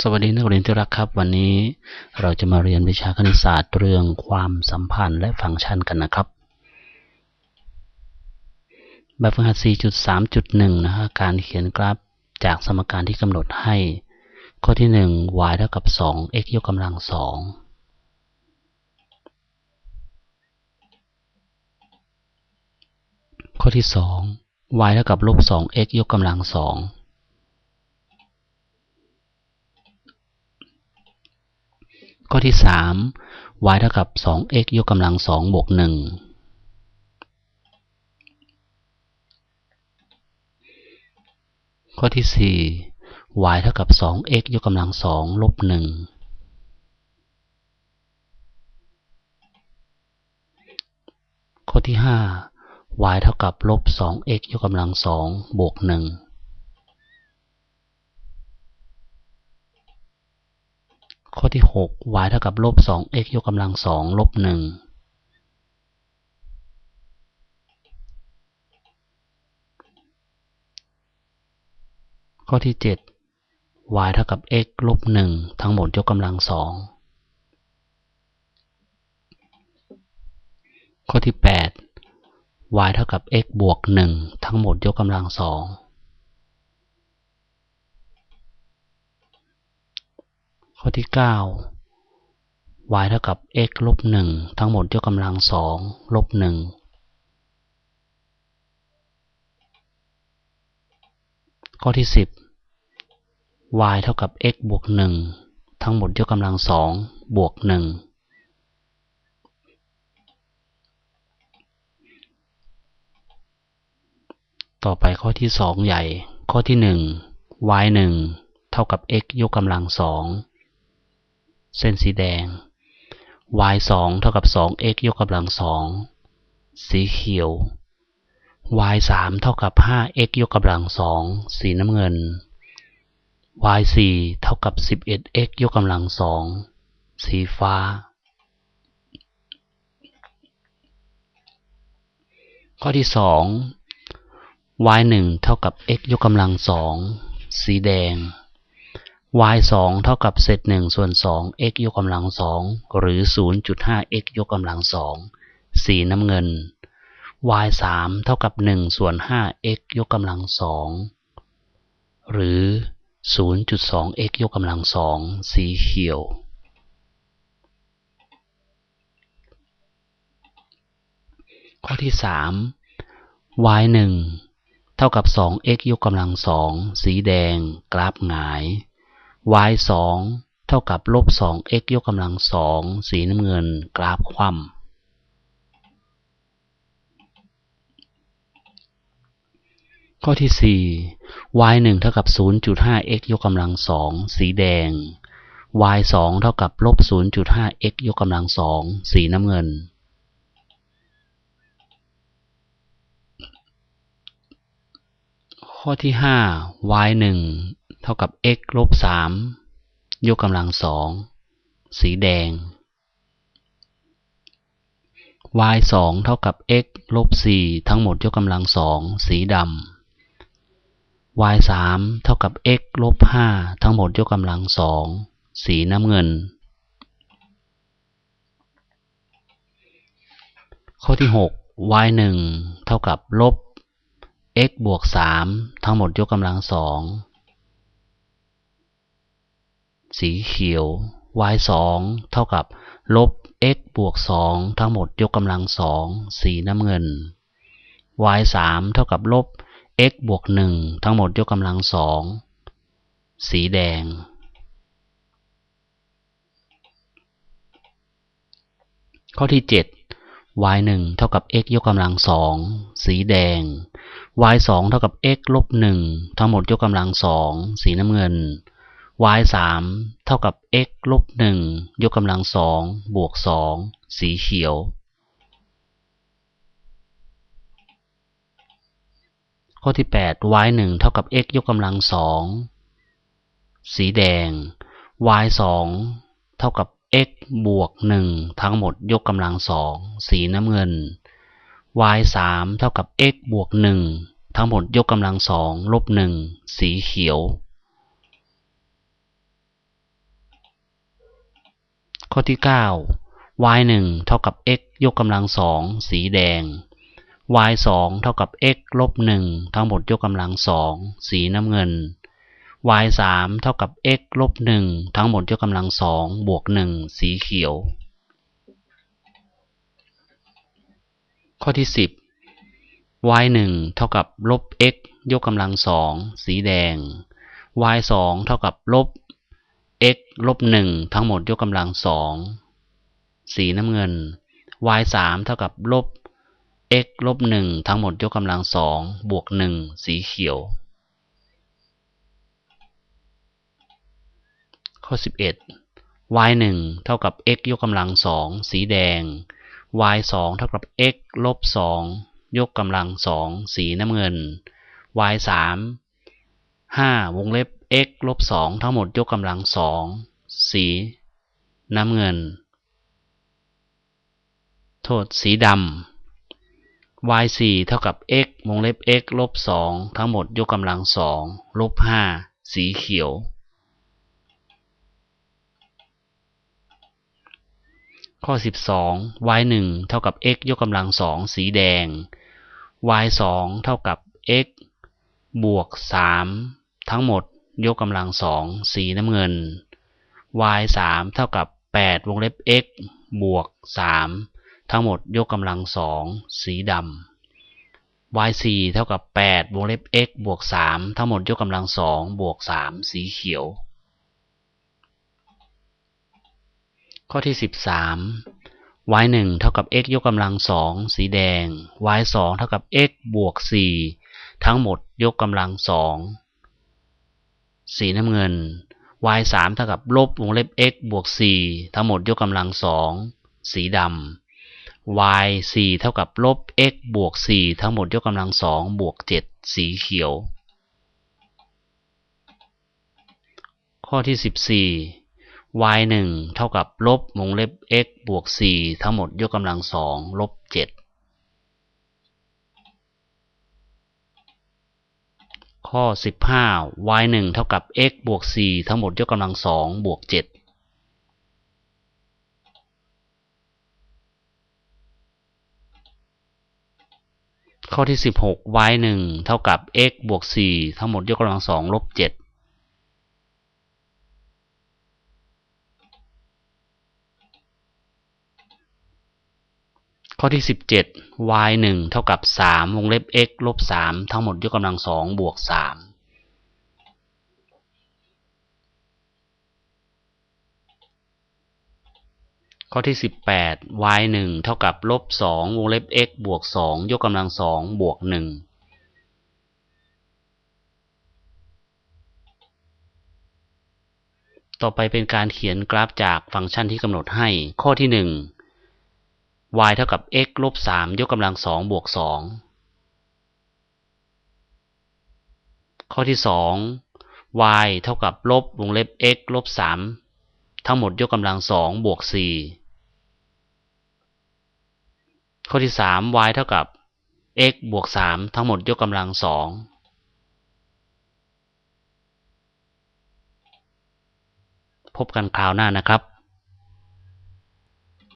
สวัสดีนักเรียนที่รักครับ วันนี้เราจะมาเรียนวิชาคณิตศาสตร์เรื่องความสัมพันธ์และฟังก์ชันกันนะครับ แบบฝึกหัด 4.3.1 นะฮะการเขียนกราฟจากสมการที่กำหนดให้ ข้อที่ 1 y เท่ากับ 2 x ยกกำลัง 2 ข้อที่ 2 y เท่ากับลบ 2x ยกกำลัง 2 ข้อที่ 3 y เท่ากับ 2x ยกกำลัง 2 บวก 1 ข้อที่ 4 y เท่ากับ 2x ยกกำลัง 2 ลบ 1 ข้อที่ 5 y เท่ากับลบ 2x ยกกำลัง 2 บวก 1 ข้อที่ 6 y เท่ากับลบ 2x ยกกำลัง2ลบ1ข้อที่ 7 y เท่ากับ x ลบ1ทั้งหมดยกกำลัง2ข้อที่ 8 y เท่ากับ x บวก1ทั้งหมดยกกำลัง2 ข้อที่ 9 y เท่ากับ x ลบ1ทั้งหมดยกกำลัง2ลบ1ข้อที่ 10 y เท่ากับ x บวก1ทั้งหมดยกกำลัง2บวก1ต่อไปข้อที่ 2 ใหญ่ ข้อที่ 1 y 1เท่ากับ x ยกกำลัง2 เส้นสีแดง y 2เท่ากับ 2x ยกกำลัง 2 สีเขียว y 3เท่ากับ 5x ยกกำลัง 2 สีน้ำเงิน y 4เท่ากับ 11x ยกกำลัง 2 สีฟ้า ข้อที่ 2 y 1เท่ากับ x ยกกำลัง 2 สีแดง y 2เท่ากับเศษ1ส่วน2 x ยกกำลัง2หรือ 0.5x ยกกำลัง2สีน้ำเงิน y 3เท่ากับ1ส่วน 5x ยกกำลัง2หรือ 0.2x ยกกำลัง2สีเขียว ข้อที่ 3 y 1เท่ากับ 2x ยกกำลัง2สีแดง กราฟหงาย y 2เท่ากับลบ 2x ยกกำลัง2สีน้ำเงินกราฟคว่ำข้อที่ 4 y 1เท่ากับ 0.5x ยกกำลัง2สีแดง y 2เท่ากับลบ 0.5x ยกกำลัง2สีน้ำเงินข้อที่ 5 y 1 เท่ากับ x ลบ3ยกกำลัง2สีแดง y 2เท่ากับ x ลบ4ทั้งหมดยกกำลัง2สีดำ y 3เท่ากับ x ลบ5ทั้งหมดยกกำลัง2สีน้ำเงิน ข้อที่ 6 y 1เท่ากับลบ x บวก3ทั้งหมดยกกำลัง2 สีเขียว y 2เท่ากับลบ x บวก 2 ทั้งหมดยกกำลัง2สีน้ำเงิน y 3เท่ากับลบ x บวก 1 ทั้งหมดยกกำลัง2สีแดง ข้อที่ 7 y 1เท่ากับ x ยกกำลัง2สีแดง y 2เท่ากับ x ลบ 1 ทั้งหมดยกกำลัง2สีน้ำเงิน y 3เท่ากับ x ลบ1ยกกำลัง2บวก2สีเขียว ข้อที่ 8 y 1เท่ากับ x ยกกำลัง2สีแดง y 2เท่ากับ x บวก 1 ทั้งหมดยกกำลัง2สีน้ำเงิน y 3เท่ากับ x บวก 1 ทั้งหมดยกกำลัง2ลบ 1 สีเขียว ข้อที่ 9 y 1เท่ากับ x ยกกำลังสองสีแดง y 2เท่ากับ x ลบ1ทั้งหมดยกกำลังสองสีน้ำเงิน y 3เท่ากับ x ลบ1ทั้งหมดยกกำลังสองบวก1สีเขียว ข้อที่ 10 y 1เท่ากับลบ x ยกกำลังสองสีแดง y 2เท่ากับลบ x ลบ1ทั้งหมดยกกำลังสองสีน้ำเงิน y 3เท่ากับลบ x ลบ1ทั้งหมดยกกำลังสองบวก1สีเขียว ข้อ 11 y 1เท่ากับ x ยกกำลังสองสีแดง y 2เท่ากับ x ลบ2ยกกำลังสองสีน้ำเงิน y 3 5 วงเล็บ x ลบ2ทั้งหมดยกกำลังสองสีน้ำเงิน โทษสีดำ y 4เท่ากับ x วงเล็บ x ลบ2ทั้งหมดยกกำลังสองลบ5สีเขียว ข้อ 12 y 1เท่ากับ x ยกกำลังสองสีแดง y 2เท่ากับ x บวก 3 ทั้งหมด ยกกำลังสองสีน้ำเงิน y 3เท่ากับ 8 วงเล็บ x บวก 3 ทั้งหมดยกกำลังสองสีดำ y 4เท่ากับ 8 วงเล็บ x บวก 3 ทั้งหมดยกกำลังสองบวก 3 สีเขียว ข้อที่ 13 y 1เท่ากับ x ยกกำลังสองสีแดง y 2เท่ากับ x บวก 4 ทั้งหมดยกกำลังสอง สีน้ำเงิน y 3เท่ากับลบวงเล็บ x บวก 4 ทั้งหมดยกกำลังสองสีดำ y 4เท่ากับลบ x บวก 4 ทั้งหมดยกกำลังสองบวก 7 สีเขียว ข้อที่ 14 y 1เท่ากับลบวงเล็บ x บวก 4 ทั้งหมดยกกำลังสองลบ 7 ข้อ 15 y 1เท่ากับ x บวก 4 ทั้งหมดยกกำลังสองบวก 7ข้อที่ 16 y 1เท่ากับ x บวก 4 ทั้งหมดยกกำลังสองลบ 7 ข้อที่ 17 y 1เท่ากับ 3 วงเล็บ x ลบ 3 ทั้งหมดยกกำลังสองบวก 3ข้อที่ 18 y 1เท่ากับลบ2วงเล็บ x บวก 2 ยกกำลังสองบวก 1 ต่อไปเป็นการเขียนกราฟจากฟังก์ชันที่กำหนดให้ ข้อที่ 1 y เท่ากับ x ลบ3ยกกำลังสองบวก2ข้อที่ 2 y เท่ากับลบวงเล็บ x ลบ3ทั้งหมดยกกำลังสองบวก4ข้อที่ 3 y เท่ากับ x บวก3ทั้งหมดยกกำลังสองพบกันคราวหน้านะครับ